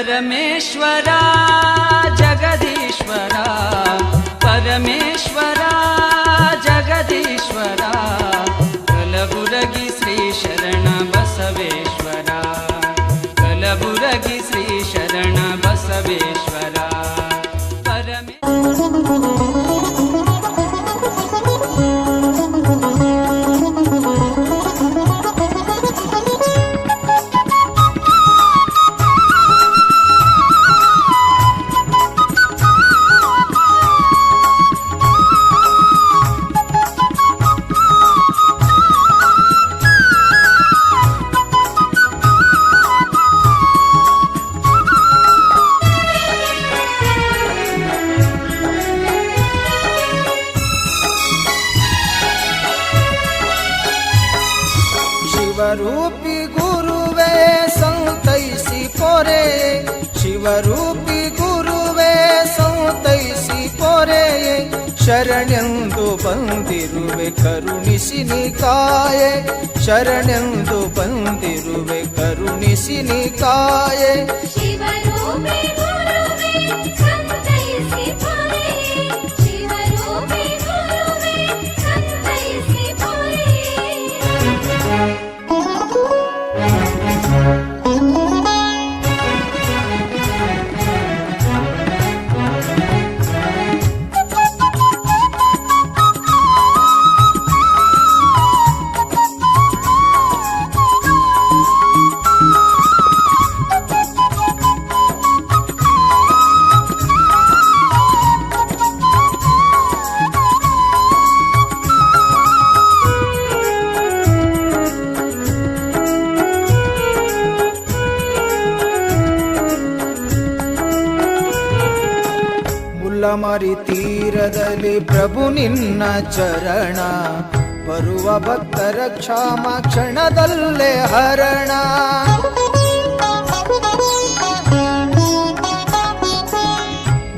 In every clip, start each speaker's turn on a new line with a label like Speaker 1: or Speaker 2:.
Speaker 1: परमेश्वरा जगदीश्वरा परमेश्वरा जगदीश्वरा कलबुरगि श्रीशरण बसवेश्वरा कलबुरगि श्रीशरण बसवेश्वरा।
Speaker 2: ಶಿವರೂಪಿ ಗುರುವೇ ಸಂತೈಸಿ ಪೊರೆಯೇ ಶರಣೆಂದು ಬಂದಿರುವೆ ಕರುಣಿಸಿ ನಿಕಾಯೆ. ಶರಣೆಂದು ಬಂದಿರುವೆ ಕರುಣಿಸಿ ನಿಕಾಯೆ. ತೀರದಲ್ಲಿ ಪ್ರಭು ನಿನ್ನ ಚರಣ. ಬರುವ ಭಕ್ತರ ಕ್ಷಾಮ ಕ್ಷಣದಲ್ಲೇ ಹರಣ.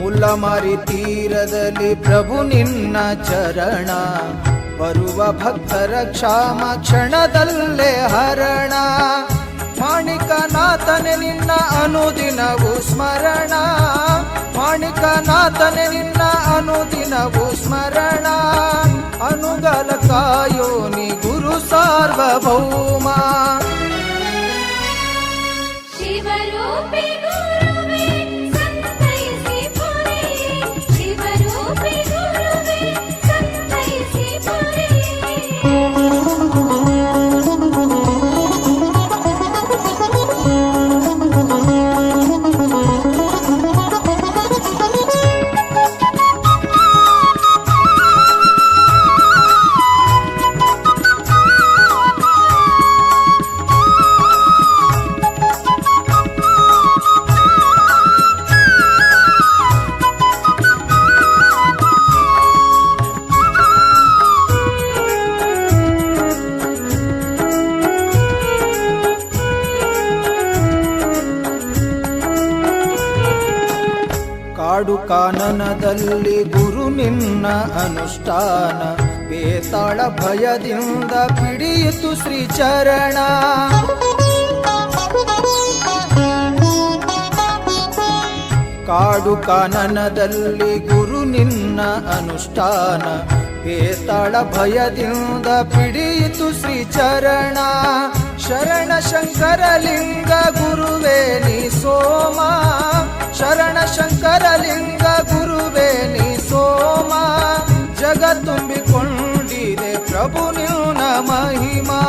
Speaker 2: ಮುಲ್ಲಮರಿ ತೀರದಲ್ಲಿ ಪ್ರಭು ನಿನ್ನ ಚರಣ. ಬರುವ ಭಕ್ತರ ಕ್ಷಾಮ ಕ್ಷಣದಲ್ಲೇ ಹರಣ. ಮಾಣಿಕನಾಥನೆ ನಿನ್ನ ಅನುದಿನವು ಸ್ಮರಣ. ಮಾಣಿಕನಾಥನೆ ನಿನ್ನ ಅನುದಿನವು ಸ್ಮರಣ. ಅನುಗಲ ಕಾಯೋನಿ ಗುರು ಸಾರ್ವಭೌಮ.
Speaker 3: ಶಿವರೂಪಿ
Speaker 2: ಕಾನನದಲ್ಲಿ ಗುರು ನಿನ್ನ ಅನುಷ್ಠಾನ ಬೇತಾಳ ಭಯದಿಂದ ಪಿಡಿಯಿತು ಶ್ರೀಚರಣ. ಕಾಡು ಕಾನನದಲ್ಲಿ ಗುರು ನಿನ್ನ ಅನುಷ್ಠಾನ ಬೇತಾಳ ಭಯದಿಂದ ಪಿಡಿಯಿತು ಶ್ರೀಚರಣ. ಶರಣ ಶಂಕರಲಿಂಗ ಗುರುವೇ ನೀ ಸೋಮ. ಶರಣ ಶಂಕರಲಿಂಗ ಗುರುವೇ ನೀ ಸೋಮ. ಜಗ ತುಂಬಿಕೊಂಡಿದೆ ಪ್ರಭು ನಿನ್ನ ಮಹಿಮಾ.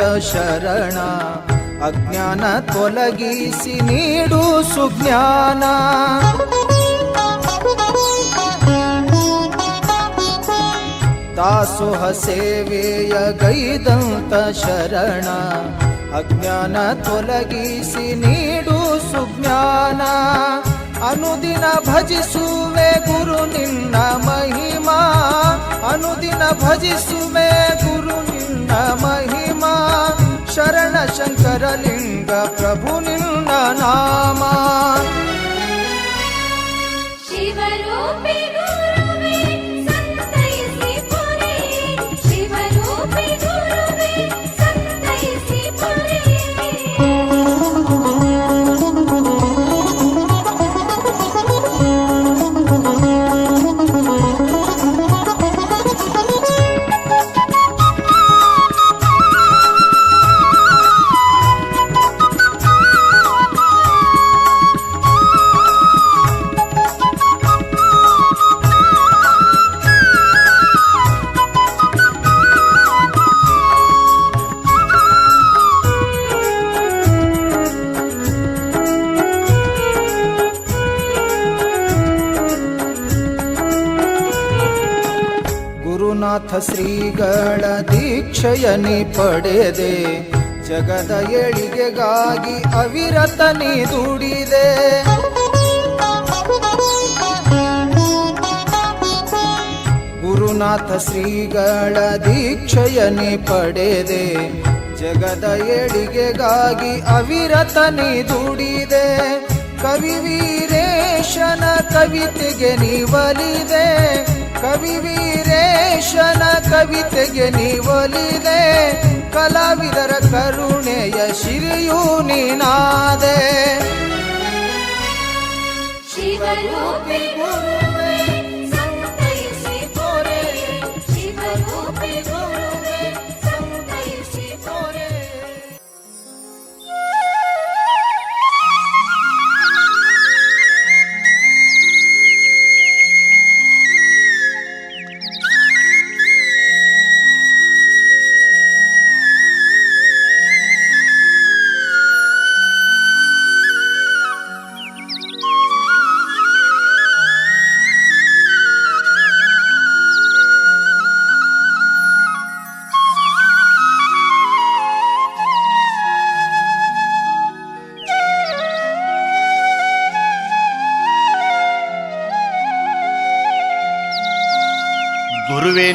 Speaker 2: ಶರಣ. ಅಜ್ಞಾನ ತೊಲಗಿಸಿ ನೀಡು ಸುಜ್ಞಾನ. ದಾಸೋಹ ಸೇವೆಯ ಗೈದಂತ ಶರಣ. ಅಜ್ಞಾನ ತೊಲಗಿಸಿ ನೀಡು ಸುಜ್ಞಾನ. अनुदिन भजिषु गुरु निन्न महिमा। अनुदिन भजिषु
Speaker 3: मे गुरुनिन् महिमा। शरण शङ्कर लिङ्ग प्रभु निन्न
Speaker 2: नामा। ಶ್ರೀಗಳ ದೀಕ್ಷೆಯನಿ ಪಡೆದೆ. ಜಗದ ಏಳಿಗೆಗಾಗಿ ಅವಿರತನಿ ದುಡಿದೆ. ಗುರುನಾಥ ಶ್ರೀಗಳ ದೀಕ್ಷೆಯನಿ ಪಡೆದೆ. ಜಗದ ಏಳಿಗೆಗಾಗಿ ಅವಿರತನಿ ದುಡಿದೆ. ಕವಿ ವೀರೇಶನ ಕವಿತೆಗೆ ನೀವಲಿದೆ ಕವಿ ವೀರೇಶನ ಕವಿತೆಗೆ ನೀವೊಲಿದೆ. ಕಲಾವಿದರ ಕರುಣೆಯ ಶಿರಿಯೂ ನೀನಾದೆ.
Speaker 3: ಶಿವರೂಪಿ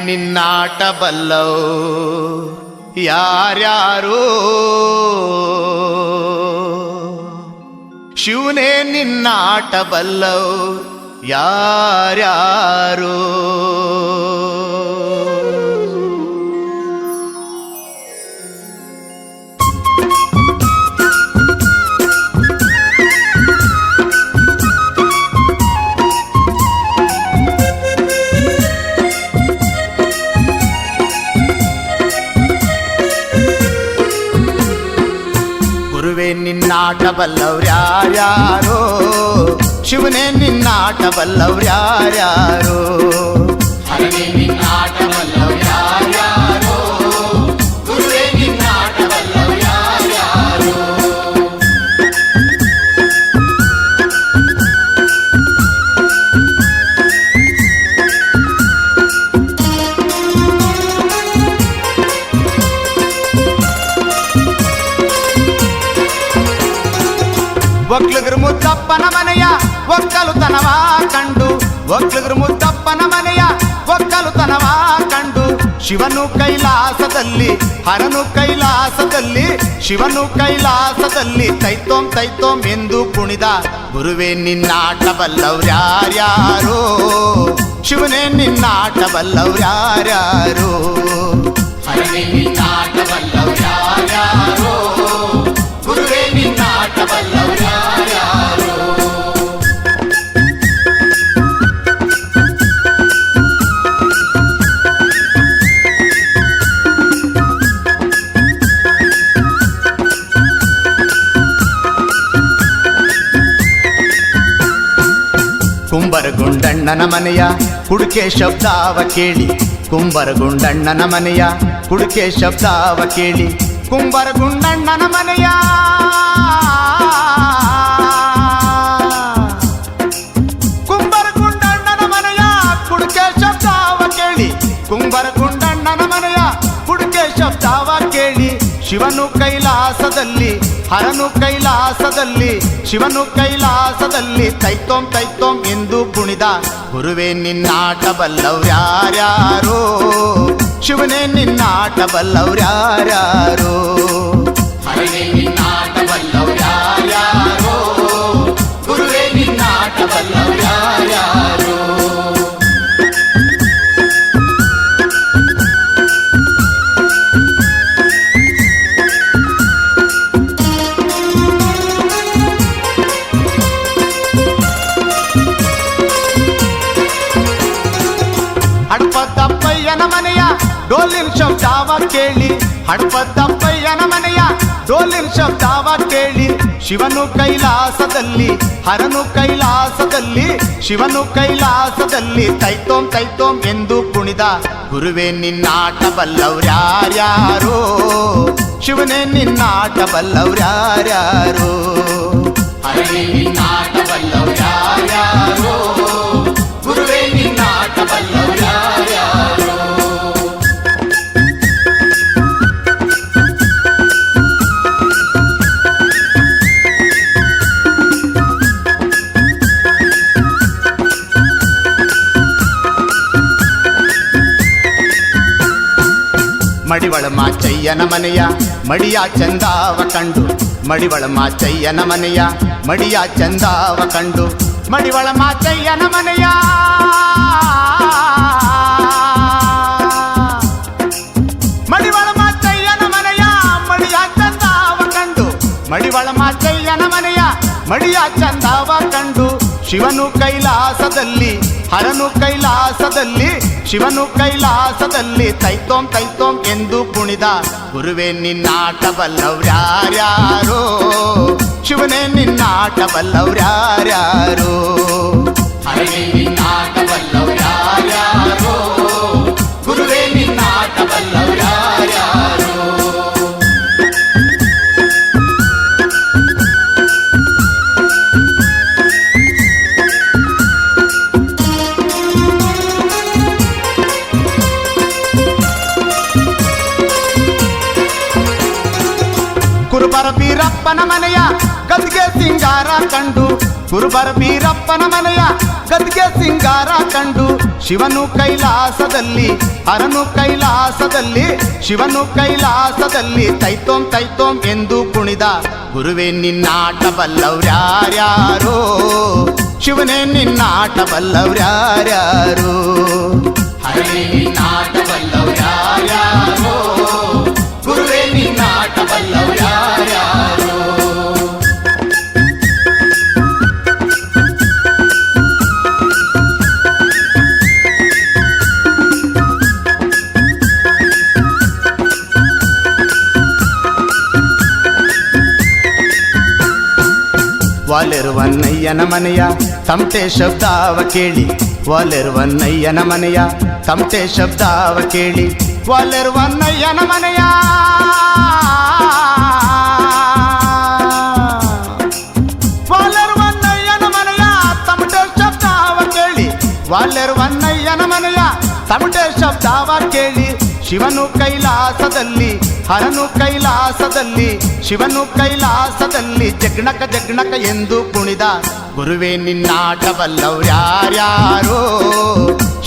Speaker 4: ನಿನ್ನಾಟ ಬಲ್ಲವು ಯಾರ್ಯಾರು? ಶಿವನೇ ನಿನ್ನಾಟ ಬಲ್ಲವು ಯಾರ್ಯಾರು? ಗುರುವೆ ನಿನ್ನಾಟ ಬಲ್ಲವ್ರ್ಯಾರ್ಯಾರೋ ಶಿವನೇ ನಿನ್ನಾಟ ಬಲ್ಲವ್ರ್ಯಾರ್ಯಾರೋ ಹರನೇ ನಿನ್ನಾಟ ಒಕ್ಲಗರು ಮುದ್ದಪ್ಪನ ಮನೆಯ ಒಕ್ಕಲುತನವ ಕಂಡು. ಒಕ್ಲಗರು ಮುದ್ದಪ್ಪನ ಮನೆಯ ಒಕ್ಕಲುತನವ ಕಂಡು. ಶಿವನು ಕೈಲಾಸದಲ್ಲಿ, ಹರನು ಕೈಲಾಸದಲ್ಲಿ, ಶಿವನು ಕೈಲಾಸದಲ್ಲಿ ತೈತೋಂ ತೈತೋಂ ಎಂದು ಕುಣಿದ ಗುರುವೇ ನಿನ್ನಾಟ ಬಲ್ಲವ್ರ್ಯಾರ್ಯಾರೋ ಶಿವನೇ ನಿನ್ನಾಟ ಬಲ್ಲವ್ರ್ಯಾರ್ಯಾರೋ ಹರನೇ ನಿನ್ನಾಟ ಕುಂಬರಗುಂಡಣ್ಣನ ಮನೆಯ ಹುಡುಕೆ ಶಬ್ದಾವ ಕೇಳಿ. ಕುಂಬರ ಗುಂಡಣ್ಣನ ಮನೆಯ ಹುಡುಕೆ ಶಬ್ದಾವ ಕೇಳಿ. ಕುಂಬರ ಗುಂಡಣ್ಣನ ಮನೆಯ ಶಿವನು ಕೈಲಾಸದಲ್ಲಿ, ಹರನು ಕೈಲಾಸದಲ್ಲಿ, ಶಿವನು ಕೈಲಾಸದಲ್ಲಿ ತೈತೋಂ ತೈತೋಂ ಎಂದು ಕುಣಿದ ಗುರುವೇ ನಿನ್ನಾಟ ಬಲ್ಲವ್ರ್ಯಾರ್ಯಾರೋ ಶಿವನೇ ನಿನ್ನಾಟ ಬಲ್ಲವ್ರ್ಯಾರ್ಯಾರೋ ಗುರುವೇ ನಿನ್ನಾಟ ಕೇಳಿ ಹಡಪದಪ್ಪಯ್ಯನ ಮನೆಯ ಡೋಲಿನ ಶಬ್ದಾವ ಕೇಳಿ. ಶಿವನು ಕೈಲಾಸದಲ್ಲಿ, ಹರನು ಕೈಲಾಸದಲ್ಲಿ, ಶಿವನು ಕೈಲಾಸದಲ್ಲಿ ತೈತೋಂ ತೈತೋಂ ಎಂದು ಕುಣಿದ ಗುರುವೇ ನಿನ್ನಾಟ ಬಲ್ಲವ್ರ್ಯಾರ್ಯಾರೋ ಶಿವನೇ ನಿನ್ನಾಟ ಬಲ್ಲವ್ರ್ಯಾರ್ಯಾರೋ ಹರನೇ ನಿನ್ನಾಟ ಬಲ್ಲವ್ರ್ಯಾರ್ಯಾರೋ ಗುರುವೇ ನಿನ್ನಾಟ ಬಲ್ಲವ್ರ್ಯಾರ್ಯಾರೋ ಮಡಿವಳ ಮಾಚಯ್ಯನ ಮನೆಯ ಮಡಿಯ ಚಂದಾವ ಕಂಡು. ಮಡಿವಳ ಮಾಚಯ್ಯನ ಮನೆಯ ಮಡಿಯ ಚಂದಾವ ಕಂಡು. ಮಡಿವಳ ಮಾಚಯ್ಯನ ಮನೆಯ ಮಡಿವಳ ಮಾಚಯ್ಯನ ಮನೆಯ ಮಡಿಯ ಚಂದಾವ ಕಂಡು. ಮಡಿವಳ ಮಾಚಯ್ಯನ ಮನೆಯ ಮಡಿಯ ಚಂದಾವ ಕಂಡು. ಶಿವನು ಕೈಲಾಸದಲ್ಲಿ, ಹರನು ಕೈಲಾಸದಲ್ಲಿ, ಶಿವನು ಕೈಲಾಸದಲ್ಲಿ ತೈತೋಂ ತೈತೋಂ ಎಂದು ಕುಣಿದ ಗುರುವೇ ನಿನ್ನಾಟ ಬಲ್ಲವ್ರ್ಯಾರ್ಯಾರೋ ಶಿವನೇ ನಿನ್ನಾಟ ಬಲ್ಲವ್ರ್ಯಾರ್ಯಾರೋ ಹರನೇ ನಿನ್ನಾಟ ಬಲ್ಲವ್ರ್ಯಾರ್ಯಾರೋ ಗುರುವೇ ನಿನ್ನಾಟ ಕುರುಬರ ಬೀರಪ್ಪನ ಮನೆಯ ಗದ್ಗೆ ಸಿಂಗಾರ ಕಂಡು ಶಿವನು ಕೈಲಾಸದಲ್ಲಿ, ಹರನು ಕೈಲಾಸದಲ್ಲಿ, ಶಿವನು ಕೈಲಾಸದಲ್ಲಿ ತೈತೋಂ ತೈತೋಂ ಎಂದು ಕುಣಿದ ಗುರುವೇ ನಿನ್ನಾಟ ಬಲ್ಲವ್ರ್ಯಾರ್ಯಾರೋ ಶಿವನೇ ನಿನ್ನಾಟ ಬಲ್ಲವ್ರ್ಯಾರ್ಯಾರೋ ಹರನೇ ನಿನ್ನಾಟ ಬಲ್ಲವ್ರ್ಯಾರ್ಯಾರೋ ಗುರುವೇ ನಿನ್ನಾಟ ವಾಲಿರುವನ್ನಯ್ಯನ ಮನೆಯ ತಮಟೆ ಶಬ್ದಾವ ಕೇಳಿ. ಒಲೆರುವನ್ನಯ್ಯನ ಮನೆಯ ತಮಟೆ ಶಬ್ದಾವ ಕೇಳಿ. ಒಲೆರುವನ್ನಯ್ಯನ ಮನೆಯ. ವಾಲಿರುವನ್ನಯ್ಯನ ಮನೆಯ ತಮಟೆ ಶಬ್ದಾವ ಕೇಳಿ. ವಾಲಿರುವನ್ನಯ್ಯನ ಮನೆಯ ತಮಟೆ ಶಬ್ದಾವ ಕೇಳಿ. ಶಿವನು ಕೈಲಾಸದಲ್ಲಿ, ಹರನು ಕೈಲಾಸದಲ್ಲಿ, ಶಿವನು ಕೈಲಾಸದಲ್ಲಿ ಜಗ್ನಕ ಜಗ್ನಕ ಎಂದು ಕುಣಿದ ಗುರುವೇ ನಿನ್ನಾಟವಲ್ಲವ್ರ್ಯಾರ್ಯಾರು.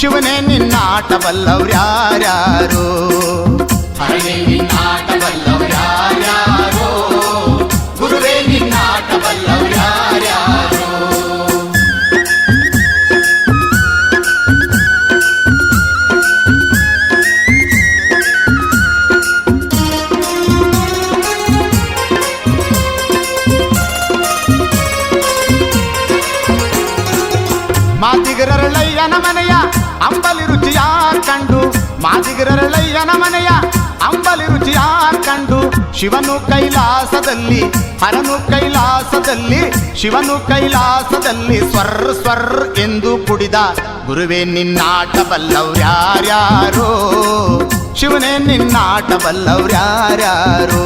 Speaker 4: ಶಿವನೇ ನಿನ್ನಾಟವಲ್ಲವ್ರ್ಯಾರ್ಯಾರು. ಹರನೇ ನಿನ್ನಾಟವಲ್ಲವ್ರ್ಯಾರ್ಯಾರು. ಗುರುವೇ ನಿನ್ನಾಟ ಕಂಡು ಮಾದಿಗರಳಯ್ಯನ ಮನೆಯ ಅಂಬಲಿ ರುಚಿಯ ಕಂಡು ಶಿವನು ಕೈಲಾಸದಲ್ಲಿ ಹರನು ಕೈಲಾಸದಲ್ಲಿ ಶಿವನು ಕೈಲಾಸದಲ್ಲಿ ಸ್ವರ್ ಸ್ವರ್ ಎಂದು ಕುಡಿದ ಗುರುವೇ ನಿನ್ನಾಟ ಬಲ್ಲವ್ರ್ಯಾರ್ಯಾರೋ ಶಿವನೇ ನಿನ್ನಾಟ ಬಲ್ಲವ್ರ್ಯಾರ್ಯಾರೋ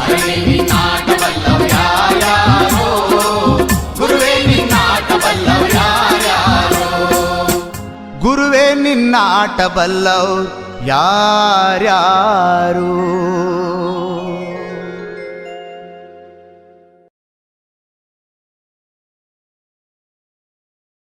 Speaker 4: ಹರನೇ ನಿನ್ನಾಟ ಬಲ್ಲವ್ರ್ಯಾರ್ಯಾರೋ ಗುರುವೇ ನಿನ್ನಾಟ ಬಲ್ಲವ್ರ್ಯಾರ್ಯಾರೋ ಗುರುವೇ ನಿನ್ನಾಟ ಬಲ್ಲವ್ ಯಾರ್ಯಾರು?